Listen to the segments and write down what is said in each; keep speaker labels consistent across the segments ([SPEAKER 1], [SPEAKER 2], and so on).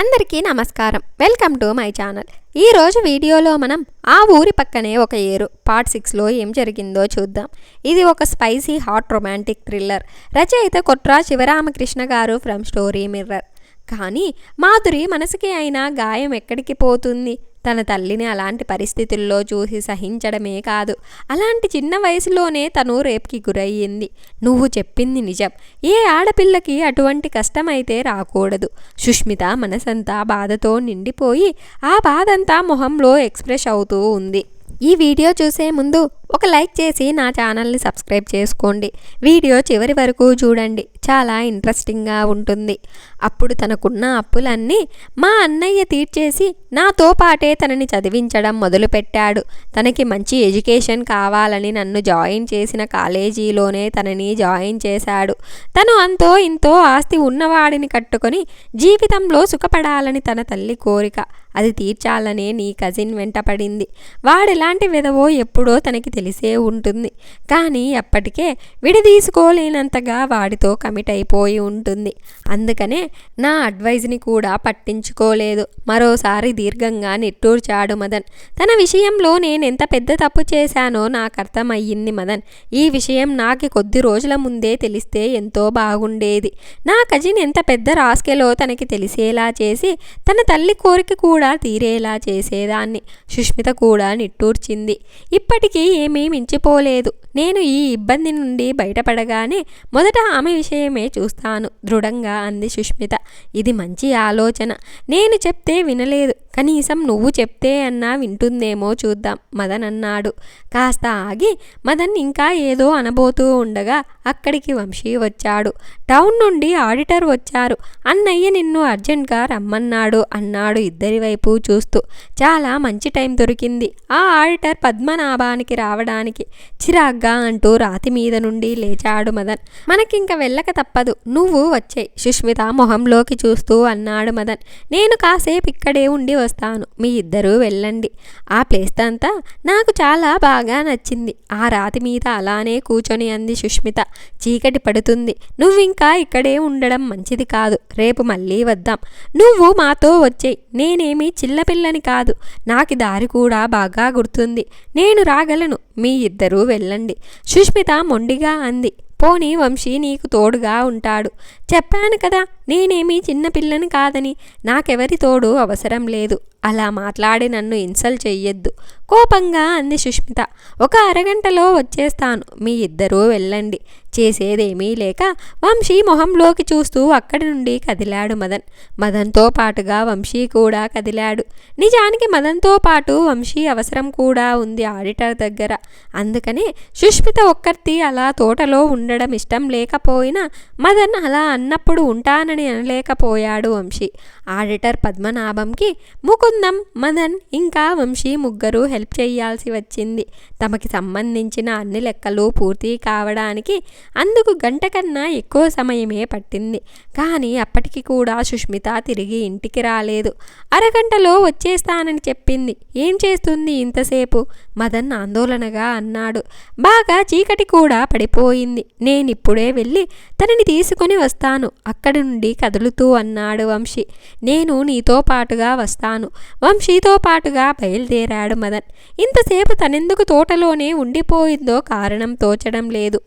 [SPEAKER 1] అందరికీ నమస్కారం. Welcome to my channel. ఈరోజు వీడియోలో మనం ఆ ఊరి పక్కనే ఒక ఏరు పార్ట్ సిక్స్లో ఏం జరిగిందో చూద్దాం. ఇది ఒక స్పైసీ హాట్ రొమాంటిక్ థ్రిల్లర్. రచయిత కొట్రా శివరామకృష్ణ గారు ఫ్రమ్ స్టోరీ మిర్రర్. కానీ మాధురి మనసుకి అయినా గాయం ఎక్కడికి పోతుంది? తన తల్లిని అలాంటి పరిస్థితుల్లో చూసి సహించడమే కాదు. అలాంటి చిన్న వయసులోనే తను రేపుకి గురయ్యింది. నువ్వు చెప్పింది నిజం. ఏ ఆడపిల్లకి అటువంటి కష్టమైతే రాకూడదు. సుష్మిత మనసంతా బాధతో నిండిపోయి ఆ బాధంతా మొహంలో ఎక్స్ప్రెస్ అవుతూ ఉంది. ఈ వీడియో చూసే ముందు ఒక లైక్ చేసి నా ఛానల్ని సబ్స్క్రైబ్ చేసుకోండి. వీడియో చివరి వరకు చూడండి. చాలా ఇంట్రెస్టింగ్గా ఉంటుంది. అప్పుడు తనకున్న అప్పులన్నీ మా అన్నయ్య తీర్చేసి నాతో పాటే తనని చదివించడం మొదలుపెట్టాడు. తనకి మంచి ఎడ్యుకేషన్ కావాలని నన్ను జాయిన్ చేసిన కాలేజీలోనే తనని జాయిన్ చేశాడు. తను అంతో ఇంతో ఆస్తి ఉన్నవాడిని కట్టుకొని జీవితంలో సుఖపడాలని తన తల్లి కోరిక. అది తీర్చాలనే నీ కజిన్ వెంటపడింది. వాడెలాంటి విధవో ఎప్పుడో తనకి తెలిసే ఉంటుంది. కానీ అప్పటికే విడదీసుకోలేనంతగా వాడితో కమిట్ అయిపోయి ఉంటుంది. అందుకనే నా అడ్వైజ్ని కూడా పట్టించుకోలేదు. మరోసారి దీర్ఘంగా నిట్టూర్చాడు మదన్. తన విషయంలో నేను ఎంత పెద్ద తప్పు చేశానో నాకు అర్థమయ్యింది మదన్. ఈ విషయం నాకు కొద్ది రోజుల ముందే తెలిస్తే ఎంతో బాగుండేది. నా కజిన్ ఎంత పెద్ద రాస్కెలో తనకి తెలిసేలా చేసి తన తల్లి కోరిక కూడా తీరేలా చేసేదాన్ని. సుష్మిత కూడా నిట్టూర్చింది. ఇప్పటికీ ఏమీ మించిపోలేదు నేను ఈ ఇబ్బంది నుండి బయటపడగానే మొదట ఆమె విషయమే చూస్తాను. దృఢంగా అంది సుష్మిత. ఇది మంచి ఆలోచన. నేను చెప్తే వినలేదు. కనీసం నువ్వు చెప్తే అన్నా వింటుందేమో చూద్దాం మదన్ అన్నాడు. కాస్త ఆగి మదన్ ఇంకా ఏదో అనబోతూ ఉండగా అక్కడికి వంశీ వచ్చాడు. టౌన్ నుండి ఆడిటర్ వచ్చారు. అన్నయ్య నిన్ను అర్జెంట్గా రమ్మన్నాడు అన్నాడు ఇద్దరి వైపు చూస్తూ. చాలా మంచి టైం దొరికింది. ఆ ఆడిటర్ పద్మనాభానికి రావడానికి చిరాగ్గా అంటూ రాతి మీద నుండి లేచాడు మదన్. మనకింక వెళ్ళక తప్పదు. నువ్వు వచ్చేయి సుష్మిత మొహంలోకి చూస్తూ అన్నాడు మదన్. నేను కాసేపు ఇక్కడే ఉండి వస్తాను. మీ ఇద్దరూ వెళ్ళండి. ఆ ప్లేస్ అంతా నాకు చాలా బాగా నచ్చింది. ఆ రాతి మీద అలానే కూర్చొని అంది సుష్మిత. చీకటి పడుతుంది. నువ్వింకా ఇక్కడే ఉండడం మంచిది కాదు. రేపు మళ్ళీ వద్దాం. నువ్వు మాతో వచ్చేయి. నేనేమి చిల్లపిల్లని కాదు. నాకు దారి కూడా బాగా గుర్తుంది. నేను రాగలను. మీ ఇద్దరూ వెళ్ళండి. సుష్మిత మొండిగా అంది. పోనీ వంశీ నీకు తోడుగా ఉంటాడు. చెప్పాను కదా నేనేమీ చిన్నపిల్లని కాదని నాకెవరి తోడు అవసరం లేదు. అలా మాట్లాడి నన్ను ఇన్సల్ట్ చెయ్యొద్దు. కోపంగా అంది సుష్మిత. ఒక అరగంటలో వచ్చేస్తాను. మీ ఇద్దరూ వెళ్ళండి. చేసేదేమీ లేక వంశీ మొహంలోకి చూస్తూ అక్కడి నుండి కదిలాడు మదన్. మదన్తో పాటుగా వంశీ కూడా కదిలాడు. నిజానికి మదన్తో పాటు వంశీ అవసరం కూడా ఉంది ఆడిటర్ దగ్గర. అందుకనే సుష్మిత ఒక్కర్తి అలా తోటలో ఉండడం ఇష్టం లేకపోయినా మదన్ అలా అన్నప్పుడు ఉంటానని అనలేకపోయాడు వంశీ. ఆడిటర్ పద్మనాభంకి ముకుందం మదన్ ఇంకా వంశీ ముగ్గురు హెల్ప్ చేయాల్సి వచ్చింది. తమకి సంబంధించిన అన్ని లెక్కలు పూర్తి కావడానికి అందుకు గంట కన్నా ఎక్కువ సమయమే పట్టింది. కానీ అప్పటికి కూడా సుష్మిత తిరిగి ఇంటికి రాలేదు. అరగంటలో వచ్చేస్తానని చెప్పింది. ఏం చేస్తుంది ఇంతసేపు? మదన్ ఆందోళనగా అన్నాడు. బాగా చీకటి కూడా పడిపోయింది. నేనిప్పుడే వెళ్ళి తనని తీసుకొని వస్తాను. అక్కడి నుండి కదులుతూ అన్నాడు వంశీ. నేను నీతో పాటుగా వస్తాను. వంశీతో పాటుగా బయలుదేరాడు మదన్. ఇంతసేపు తనెందుకు తోటలోనే ఉండిపోయిందో కారణం తోచడం లేదు.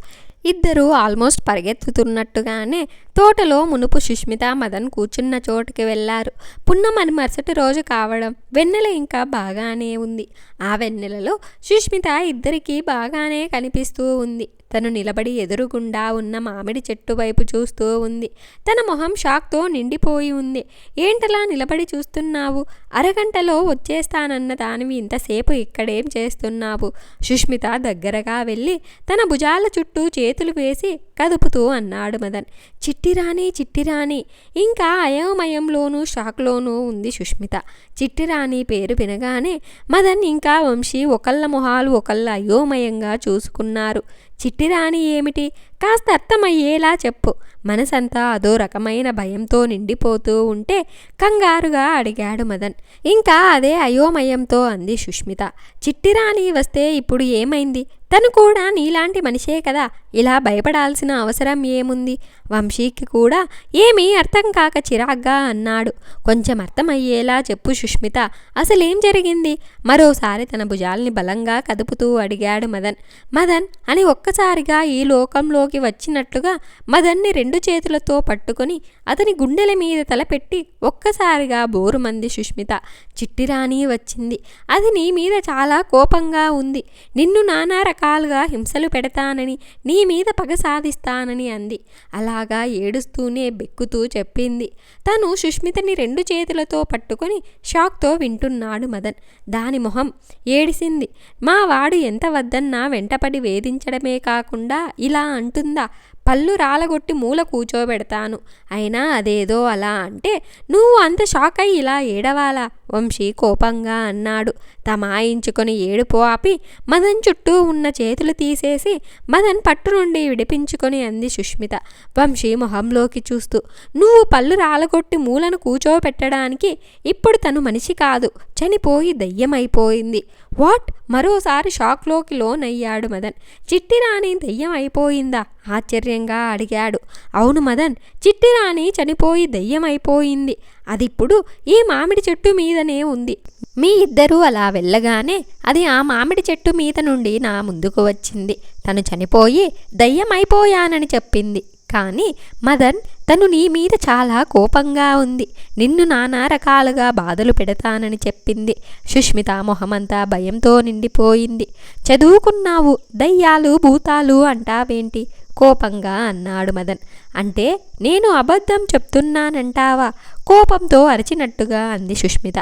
[SPEAKER 1] ఇద్దరూ ఆల్మోస్ట్ పరిగెత్తుతున్నట్టుగానే తోటలో మునుపు సుష్మిత మదన్ కూర్చున్న చోటుకి వెళ్ళారు పున్నమని మరుసటి రోజు కావడం వెన్నెల ఇంకా బాగానే ఉంది. ఆ వెన్నెలలో సుష్మిత ఇద్దరికీ బాగానే కనిపిస్తూ ఉంది. తను నిలబడి ఎదురుగుండా ఉన్న మామిడి చెట్టు వైపు చూస్తూ ఉంది. తన మొహం షాక్తో నిండిపోయి ఉంది. ఏంటలా నిలబడి చూస్తున్నావు? అరగంటలో వచ్చేస్తానన్న దానివి ఇంతసేపు ఇక్కడేం చేస్తున్నావు? సుష్మిత దగ్గరగా వెళ్ళి తన భుజాల చుట్టూ చేతులు వేసి కదుపుతూ అన్నాడు మదన్. చిట్టిరాణి చిట్టిరాణి ఇంకా అయోమయంలోనూ షాక్లోనూ ఉంది సుష్మిత. చిట్టిరాణి పేరు వినగానే మదన్ ఇంకా వంశీ ఒకళ్ళ మొహాలు ఒకళ్ళ అయోమయంగా చూసుకున్నారు. చిట్టిరాణి ఏమిటి? కాస్త అర్థమయ్యేలా చెప్పు. మనసంతా అదో రకమైన భయంతో నిండిపోతూ ఉంటే కంగారుగా అడిగాడు మదన్. ఇంకా అదే అయోమయంతో అంది సుష్మిత. చిట్టిరాణి వస్తే ఇప్పుడు ఏమైంది? తను కూడా నీలాంటి మనిషే కదా. ఇలా భయపడాల్సిన అవసరం ఏముంది? వంశీకి కూడా ఏమీ అర్థం కాక చిరాగ్గా అన్నాడు. కొంచెం అర్థమయ్యేలా చెప్పు సుష్మిత. అసలేం జరిగింది? మరోసారి తన భుజాల్ని బలంగా కదుపుతూ అడిగాడు మదన్. మదన్ అని ఒక్క ఒక్కసారిగా ఈ లోకంలోకి వచ్చినట్లుగా మదన్ని రెండు చేతులతో పట్టుకొని అతని గుండెల మీద తలపెట్టి ఒక్కసారిగా బోరుమంది సుష్మిత చిట్టిరాణి వచ్చింది. అది నీ మీద చాలా కోపంగా ఉంది. నిన్ను నానా రకాలుగా హింసలు పెడతానని నీ మీద పగ సాధిస్తానని అంది. అలాగా ఏడుస్తూనే బెక్కుతూ చెప్పింది. తను సుష్మితని రెండు చేతులతో పట్టుకొని షాక్తో వింటున్నాడు మదన్. దాని మొహం ఏడిసింది. మా వాడు ఎంత వద్దన్నా వెంటపడి వేధించడమే కాకుండా ఇలా అంటుందా? పళ్ళు రాలగొట్టి మూల కూచోబెడతాను అయినా అదేదో అలా అంటే నువ్వు అంత షాక్ అయి ఇలా ఏడవాలా? వంశీ కోపంగా అన్నాడు. తమాయించుకొని ఏడుపు ఆపి మదన్ చుట్టూ ఉన్న చేతులు తీసేసి మదన్ పట్టు నుండి విడిపించుకొని అంది సుష్మిత. వంశీ మొహంలోకి చూస్తూ నువ్వు పళ్ళు రాలగొట్టి మూలను కూచోబెట్టడానికి ఇప్పుడు తను మనిషి కాదు. చనిపోయి దయ్యమైపోయింది. వాట్? మరోసారి షాక్లోకి లోనయ్యాడు మదన్. చిట్టిరాణి దయ్యం అయిపోయిందా ఆశ్చర్యంగా అడిగాడు. అవును మదన్ చిట్టిరాణి చనిపోయి దయ్యం అయిపోయింది అదిప్పుడు ఈ మామిడి చెట్టు మీదనే ఉంది. మీ ఇద్దరూ అలా వెళ్ళగానే అది ఆ మామిడి చెట్టు మీద నుండి నా ముందుకు వచ్చింది. తను చనిపోయి దయ్యమైపోయానని చెప్పింది. కానీ మదన్ తను నీ మీద చాలా కోపంగా ఉంది. నిన్ను నానా రకాలుగా బాధలు పెడతానని చెప్పింది. సుష్మిత మొహమంతా భయంతో నిండిపోయింది. చదువుకున్నావు దయ్యాలు భూతాలు అంటావేంటి? కోపంగా అన్నాడు మదన్. అంటే నేను అబద్ధం చెప్తున్నానంటావా? కోపంతో అరిచినట్టుగా అంది సుష్మిత.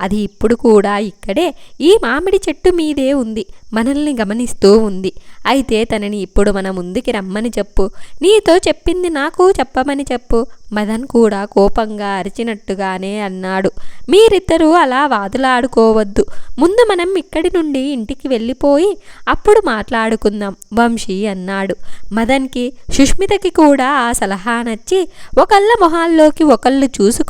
[SPEAKER 1] అది ఇప్పుడు కూడా ఇక్కడే. ఈ మామిడి చెట్టు మీదే ఉంది. మనల్ని గమనిస్తూ ఉంది. అయితే తనని ఇప్పుడు మన ముందుకి రమ్మని చెప్పు. నీతో చెప్పింది నాకు చెప్పమని చెప్పు. మదన్ కూడా కోపంగా అరిచినట్టుగానే అన్నాడు. మీరిద్దరూ అలా వాదులాడుకోవద్దు. ముందు మనం ఇక్కడి నుండి ఇంటికి వెళ్ళిపోయి అప్పుడు మాట్లాడుకుందాం వంశీ అన్నాడు. మదన్కి సుష్మితకి కూడా ఆ సలహా నచ్చి ఒకళ్ళ మొహాల్లోకి ఒకళ్ళు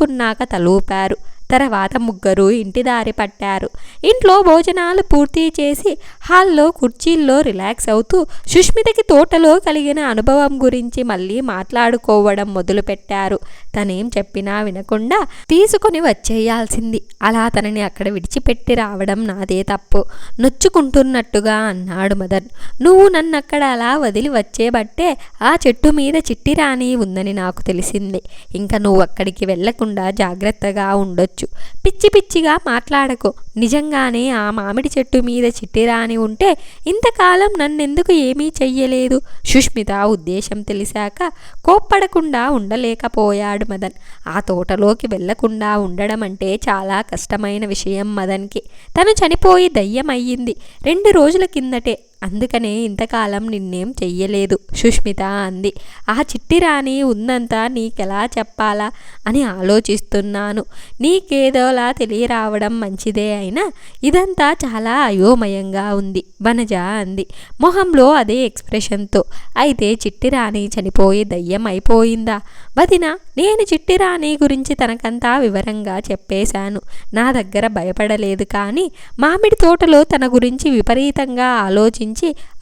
[SPEAKER 1] చూసుకున్నాక తలూపారు. తర్వాత ముగ్గురు ఇంటి దారి పట్టారు. ఇంట్లో భోజనాలు పూర్తి చేసి హాల్లో కుర్చీల్లో రిలాక్స్ అవుతూ సుష్మితకి తోటలో కలిగిన అనుభవం గురించి మళ్ళీ మాట్లాడుకోవడం మొదలుపెట్టారు. తనేం చెప్పినా వినకుండా తీసుకుని వచ్చేయాల్సింది. అలా తనని అక్కడ విడిచిపెట్టి రావడం నాదే తప్పు. నొచ్చుకుంటున్నట్టుగా అన్నాడు మదన్. నువ్వు నన్ను అక్కడ అలా వదిలి వచ్చేబట్టే ఆ చెట్టు మీద చిట్టిరాని ఉందని నాకు తెలిసింది. ఇంకా నువ్వు అక్కడికి వెళ్ళకుండా జాగ్రత్తగా ఉండొచ్చు. పిచ్చి పిచ్చిగా మాట్లాడకు. నిజంగానే ఆ మామిడి చెట్టు మీద చిట్టిరాని ఉంటే ఇంతకాలం నన్నెందుకు ఏమీ చెయ్యలేదు? సుష్మిత ఉద్దేశం తెలిసాక కోప్పడకుండా ఉండలేకపోయాడు మదన్. ఆ తోటలోకి వెళ్ళకుండా ఉండడం అంటే చాలా కష్టమైన విషయం మదన్కి. తను చనిపోయి దయ్యమయ్యింది. రెండు రోజుల కిందటే అందుకనే ఇంతకాలం నిన్నేం చెయ్యలేదు. సుష్మిత అంది. ఆ చిట్టిరాణి ఉందంతా నీకెలా చెప్పాలా అని ఆలోచిస్తున్నాను. నీకేదోలా తెలియరావడం మంచిదే అయినా ఇదంతా చాలా అయోమయంగా ఉంది. వనజ అంది. మొహంలో అదే ఎక్స్ప్రెషన్తో. అయితే చిట్టిరాణి చనిపోయి దయ్యం అయిపోయిందా? వదిన నేను చిట్టిరాణి గురించి తనకంతా వివరంగా చెప్పేశాను. నా దగ్గర భయపడలేదు కానీ మామిడి తోటలో తన గురించి విపరీతంగా ఆలోచించి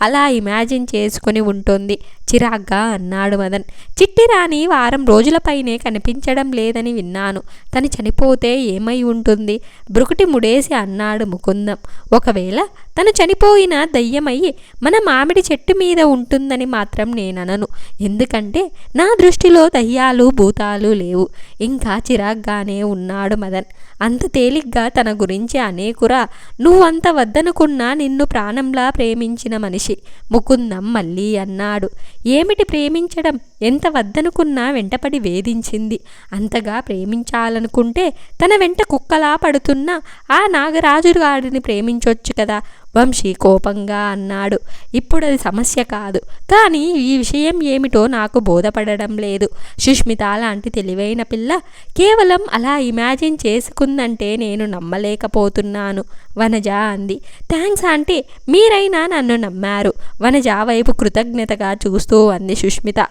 [SPEAKER 1] అలా ఇమాజిన్ చేసుకుని ఉంటుంది. చిరాగ్గా అన్నాడు మదన్. చిట్టిరాణి వారం రోజులపైనే కనిపించడం లేదని విన్నాను. తను చనిపోతే ఏమై ఉంటుంది? బ్రుకుటి ముడేసి అన్నాడు ముకుందం. ఒకవేళ తను చనిపోయిన దయ్యమయ్యి మన మామిడి చెట్టు మీద ఉంటుందని మాత్రం నేననను. ఎందుకంటే నా దృష్టిలో దయ్యాలు భూతాలు లేవు. ఇంకా చిరాగ్గానే ఉన్నాడు మదన్. అంత తేలిగ్గా తన గురించి అనేకురా నువ్వంత వద్దనుకున్నా నిన్ను ప్రాణంలా ప్రేమించిన మనిషి. ముకుందం మళ్ళీ అన్నాడు. ఏమిటి ప్రేమించడం? ఎంత వద్దనుకున్నా వెంటపడి వేధించింది. అంతగా ప్రేమించాలనుకుంటే తన వెంట కుక్కలా పడుతున్న ఆ నాగరాజు గారిని ప్రేమించొచ్చు కదా వంశీ కోపంగా అన్నాడు. ఇప్పుడు అది సమస్య కాదు. కానీ ఈ విషయం ఏమిటో నాకు బోధపడడం లేదు. సుష్మిత లాంటి తెలివైన పిల్ల కేవలం అలా ఇమాజిన్ చేసుకుందంటే నేను నమ్మలేకపోతున్నాను. వనజ అంది. థ్యాంక్స్ ఆంటీ మీరైనా నన్ను నమ్మారు. వనజ వైపు కృతజ్ఞతగా చూస్తూ అంది సుష్మిత.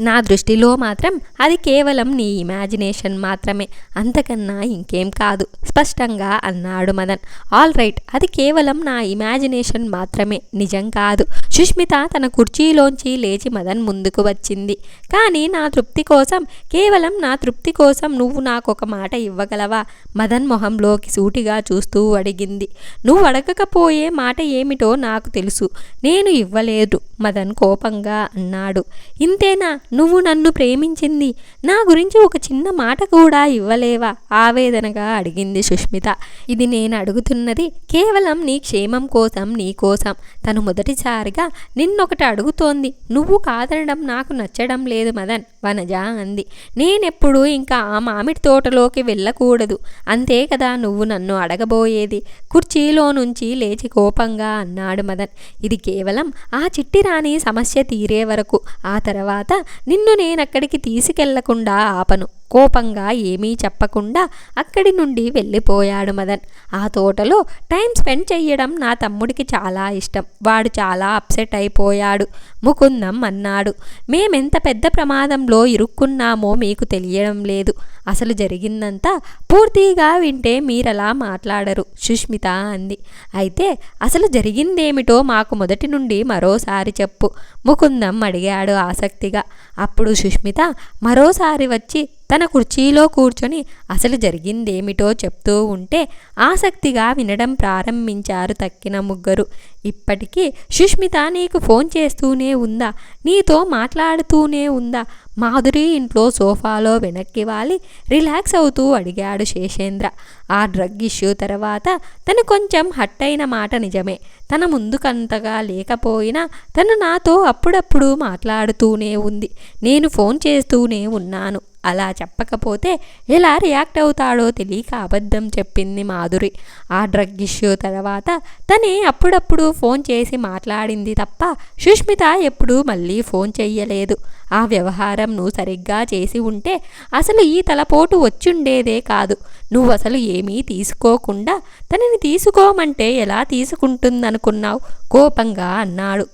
[SPEAKER 1] నా దృష్టిలో మాత్రం అది కేవలం నీ ఇమాజినేషన్ మాత్రమే. అంతకన్నా ఇంకేం కాదు. స్పష్టంగా అన్నాడు మదన్. ఆల్ రైట్ అది కేవలం నా ఇమాజినేషన్ మాత్రమే. నిజం కాదు. సుష్మిత తన కుర్చీలోంచి లేచి మదన్ ముందుకు వచ్చింది. కానీ నా తృప్తి కోసం కేవలం నా తృప్తి కోసం నువ్వు నాకొక మాట ఇవ్వగలవా? మదన్ మొహంలోకి సూటిగా చూస్తూ అడిగింది. నువ్వు అడగకపోయే మాట ఏమిటో నాకు తెలుసు. నేను ఇవ్వలేదు మదన్ కోపంగా అన్నాడు. ఇంతేనా? నువ్వు నన్ను ప్రేమించింది. నా గురించి ఒక చిన్న మాట కూడా ఇవ్వలేవా? ఆవేదనగా అడిగింది సుష్మిత. ఇది నేను అడుగుతున్నది కేవలం నీ క్షేమం కోసం నీ కోసం. తను మొదటిసారిగా నిన్నొకటి అడుగుతోంది. నువ్వు కాదనడం నాకు నచ్చడం లేదు మదన్ వనజ అంది. నేనెప్పుడు ఇంకా ఆ మామిడి తోటలోకి వెళ్ళకూడదు. అంతే కదా నువ్వు నన్ను అడగబోయేది. కుర్చీలో నుంచి లేచి కోపంగా అన్నాడు మదన్. ఇది కేవలం ఆ చిట్టి రాణి సమస్య తీరే వరకు. ఆ తర్వాత నిన్ను నేనక్కడికి తీసుకెళ్ళకుండా ఆపను. కోపంగా ఏమీ చెప్పకుండా అక్కడి నుండి వెళ్ళిపోయాడు మదన్. ఆ తోటలో టైం స్పెండ్ చెయ్యడం నా తమ్ముడికి చాలా ఇష్టం. వాడు చాలా అప్సెట్ అయిపోయాడు. ముకుందం అన్నాడు. మేమెంత పెద్ద ప్రమాదంలో ఇరుక్కున్నామో మీకు తెలియడం లేదు. అసలు జరిగిందంతా పూర్తిగా వింటే మీరలా మాట్లాడరు. సుష్మిత అంది. అయితే అసలు జరిగిందేమిటో మాకు మొదటి నుండి మరోసారి చెప్పు. ముకుందం అడిగాడు ఆసక్తిగా. అప్పుడు సుష్మిత మరోసారి వచ్చి తన కుర్చీలో కూర్చొని అసలు జరిగిందేమిటో చెప్తూ ఉంటే ఆసక్తిగా వినడం ప్రారంభించారు తక్కిన ముగ్గురు. ఇప్పటికీ సుష్మిత నీకు ఫోన్ చేస్తూనే ఉందా? నీతో మాట్లాడుతూనే ఉందా? మాధురి ఇంట్లో సోఫాలో వెనక్కి వాలి రిలాక్స్ అవుతూ అడిగాడు శేషేంద్ర. ఆ డ్రగ్ ఇష్యూ తర్వాత తను కొంచెం హట్ అయిన మాట నిజమే. తన ముందుకంతగా లేకపోయినా తను నాతో అప్పుడప్పుడు మాట్లాడుతూనే ఉంది. నేను ఫోన్ చేస్తూనే ఉన్నాను. అలా చెప్పకపోతే ఎలా రియాక్ట్ అవుతాడో తెలియక అబద్ధం చెప్పింది మాధురి. ఆ డ్రగ్ ఇష్యూ తర్వాత తనే అప్పుడప్పుడు ఫోన్ చేసి మాట్లాడింది తప్ప సుష్మిత ఎప్పుడూ మళ్ళీ ఫోన్ చెయ్యలేదు. ఆ వ్యవహారం నువ్వు సరిగ్గా చేసి ఉంటే అసలు ఈ తలపోటు వచ్చుండేదే కాదు. నువ్వు అసలు ఏమీ తీసుకోకుండా తనని తీసుకోమంటే ఎలా తీసుకుంటుందనుకున్నావు? కోపంగా అన్నాడు.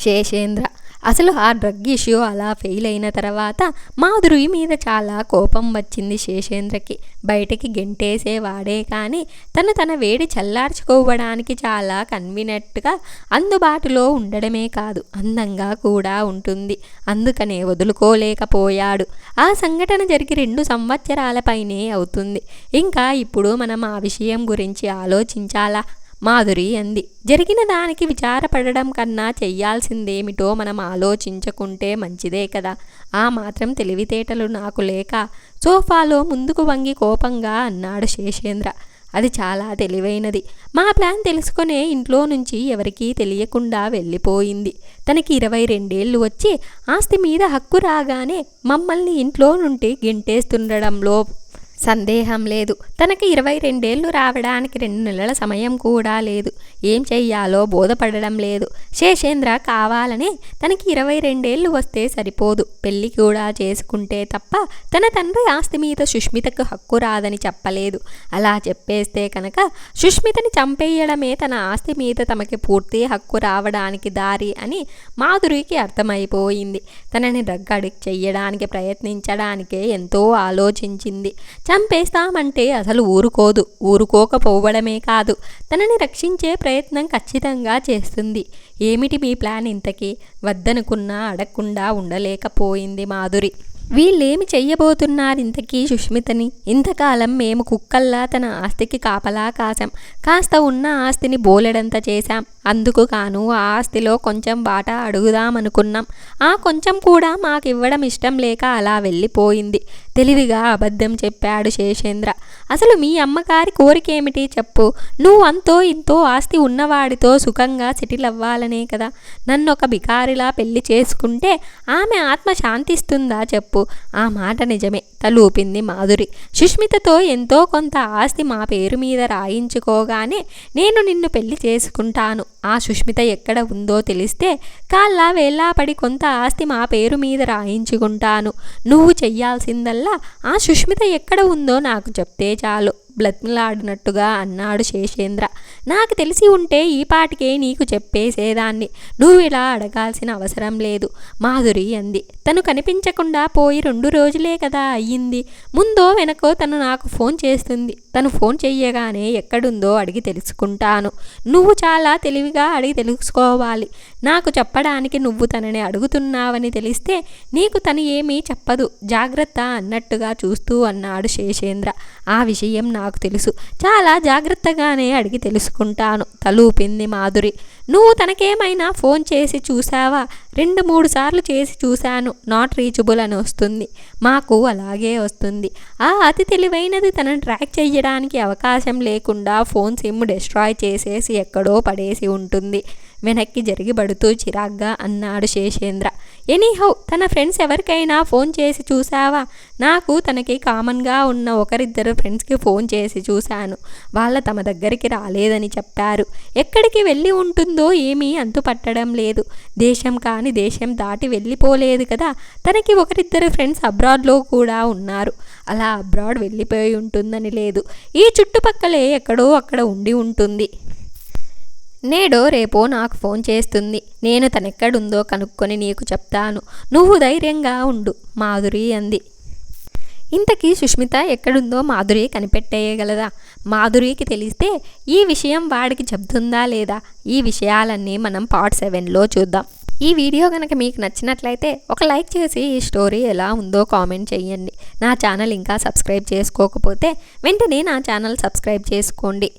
[SPEAKER 1] శేషేంద్ర అసలు ఆ డ్రగ్ ఇష్యూ అలా ఫెయిల్ అయిన తర్వాత మాధురి మీద చాలా కోపం వచ్చింది శేషేంద్రకి. బయటికి గెంటేసేవాడే కానీ తను తన వేడి చల్లార్చుకోవడానికి చాలా కన్వీనెంట్గా అందుబాటులో ఉండడమే కాదు అందంగా కూడా ఉంటుంది. అందుకనే వదులుకోలేకపోయాడు. ఆ సంఘటన జరిగి రెండు సంవత్సరాల పైనే అవుతుంది. ఇంకా ఇప్పుడు మనం ఆ విషయం గురించి ఆలోచించాలా? మాధురి అంది. జరిగిన దానికి విచారపడడం కన్నా చెయ్యాల్సిందేమిటో మనం ఆలోచించకుంటే మంచిదే కదా. ఆ మాత్రం తెలివితేటలు నాకు లేక సోఫాలో ముందుకు వంగి కోపంగా అన్నాడు శేషేంద్ర. అది చాలా తెలివైనది. మా ప్లాన్ తెలుసుకునే ఇంట్లో నుంచి ఎవరికీ తెలియకుండా వెళ్ళిపోయింది. తనకి ఇరవై రెండేళ్ళు వచ్చి ఆస్తి మీద హక్కు రాగానే మమ్మల్ని ఇంట్లో నుండి గెంటేస్తుండడంలో సందేహం లేదు. తనకి ఇరవై రెండేళ్ళు రావడానికి రెండు నెలల సమయం కూడా లేదు. ఏం చెయ్యాలో బోధపడడం లేదు. శేషేంద్ర కావాలనే తనకి ఇరవై రెండేళ్ళు వస్తే సరిపోదు. పెళ్ళి కూడా చేసుకుంటే తప్ప తన తండ్రి ఆస్తి మీద సుష్మితకు హక్కు రాదని చెప్పలేదు. అలా చెప్పేస్తే కనుక సుష్మితని చంపేయడమే తన ఆస్తి మీద తమకి పూర్తి హక్కు రావడానికి దారి అని మాధురికి అర్థమైపోయింది. తనని దగ్గడికి చెయ్యడానికి ప్రయత్నించడానికే ఎంతో ఆలోచించింది. చంపేస్తామంటే అసలు ఊరుకోదు. ఊరుకోకపోవడమే కాదు. తనని రక్షించే ప్రయత్నం ఖచ్చితంగా చేస్తుంది. ఏమిటి మీ ప్లాన్ ఇంతకీ? వద్దనుకున్నా అడగకుండా ఉండలేకపోయింది మాధురి. వీళ్ళేమి చెయ్యబోతున్నారు ఇంతకీ సుష్మితని? ఇంతకాలం మేము కుక్కల్లా తన ఆస్తికి కాపలా కాసాం కాస్త ఉన్న ఆస్తిని బోలెడంత చేశాం. అందుకు గాను ఆ ఆస్తిలో కొంచెం బాట అడుగుదామనుకున్నాం. ఆ కొంచెం కూడా మాకు ఇవ్వడం ఇష్టం లేక అలా వెళ్ళిపోయింది. తెలివిగా అబద్ధం చెప్పాడు శేషేంద్ర. అసలు మీ అమ్మగారి కోరికేమిటి చెప్పు. నువ్వు అంతో ఇంతో ఆస్తి ఉన్నవాడితో సుఖంగా సెటిల్ అవ్వాలనే కదా. నన్ను ఒక బికారిలా పెళ్ళి చేసుకుంటే ఆమె ఆత్మ శాంతిస్తుందా చెప్పు. ఆ మాట నిజమే తలూపింది మాధురి. సుష్మితతో ఎంతో కొంత ఆస్తి మా పేరు మీద రాయించుకోగానే నేను నిన్ను పెళ్ళి చేసుకుంటాను. ఆ సుష్మిత ఎక్కడ ఉందో తెలిస్తే కాళ్ళ వేళ్ళా పడి కొంత ఆస్తి మా పేరు మీద రాయించుకుంటాను. నువ్వు చెయ్యాల్సిందల్లా ఆ సుష్మిత ఎక్కడ ఉందో నాకు చెప్తే చాలు. బ్లత్మలాడినట్టుగా అన్నాడు శేషేంద్ర. నాకు తెలిసి ఉంటే ఈ పాటికే నీకు చెప్పేసేదాన్ని. నువ్వు ఇలా అడగాల్సిన అవసరం లేదు మాధురి అంది. తను కనిపించకుండా పోయి రెండు రోజులే కదా అయ్యింది. ముందో వెనకో తను నాకు ఫోన్ చేస్తుంది. తను ఫోన్ చెయ్యగానే ఎక్కడుందో అడిగి తెలుసుకుంటాను. నువ్వు చాలా తెలివిగా అడిగి తెలుసుకోవాలి. నాకు చెప్పడానికి నువ్వు తనని అడుగుతున్నావని తెలిస్తే నీకు తను ఏమీ చెప్పదు. జాగ్రత్త అన్నట్టుగా చూస్తూ అన్నాడు శేషేంద్ర. ఆ విషయం నాకు తెలుసు. చాలా జాగ్రత్తగానే అడిగి తెలుసుకుంటాను. తలూపింది మాధురి. నువ్వు తనకేమైనా ఫోన్ చేసి చూసావా? రెండు మూడు సార్లు చేసి చూశాను. నాట్ రీచబుల్ అని వస్తుంది. మాకు అలాగే వస్తుంది. ఆ అతి తెలివైనది తనను ట్రాక్ చేయడానికి అవకాశం లేకుండా ఫోన్ సిమ్ డిస్ట్రాయ్ చేసేసి ఎక్కడో పడేసి ఉంటుంది. వెనక్కి జరిగిబడుతూ చిరాగ్గా అన్నాడు శేషేంద్ర. ఎనీహౌ తన ఫ్రెండ్స్ ఎవరికైనా ఫోన్ చేసి చూసావా? నాకు తనకి కామన్గా ఉన్న ఒకరిద్దరు ఫ్రెండ్స్కి ఫోన్ చేసి చూశాను. వాళ్ళ తమ దగ్గరికి రాలేదని చెప్పారు. ఎక్కడికి వెళ్ళి ఉంటుందో ఏమీ అంతుపట్టడం లేదు. దేశం కాని దేశం దాటి వెళ్ళిపోలేదు కదా? తనకి ఒకరిద్దరు ఫ్రెండ్స్ అబ్రాడ్లో కూడా ఉన్నారు. అలా అబ్రాడ్ వెళ్ళిపోయి ఉంటుందని లేదు. ఈ చుట్టుపక్కలే ఎక్కడో అక్కడ ఉండి ఉంటుంది. నేడో రేపో నాకు ఫోన్ చేస్తుంది. నేను తనెక్కడుందో కనుక్కొని నీకు చెప్తాను. నువ్వు ధైర్యంగా ఉండు మాధురి అంది. ఇంతకీ సుష్మిత ఎక్కడుందో మాధురి కనిపెట్టేయగలదా? మాధురికి తెలిస్తే ఈ విషయం వాడికి చెప్తుందా లేదా? ఈ విషయాలన్నీ మనం పార్ట్ సెవెన్లో చూద్దాం. ఈ వీడియో కనుక మీకు నచ్చినట్లయితే ఒక లైక్ చేసి ఈ స్టోరీ ఎలా ఉందో కామెంట్ చేయండి. నా ఛానల్ ఇంకా సబ్స్క్రైబ్ చేసుకోకపోతే వెంటనే నా ఛానల్ సబ్స్క్రైబ్ చేసుకోండి.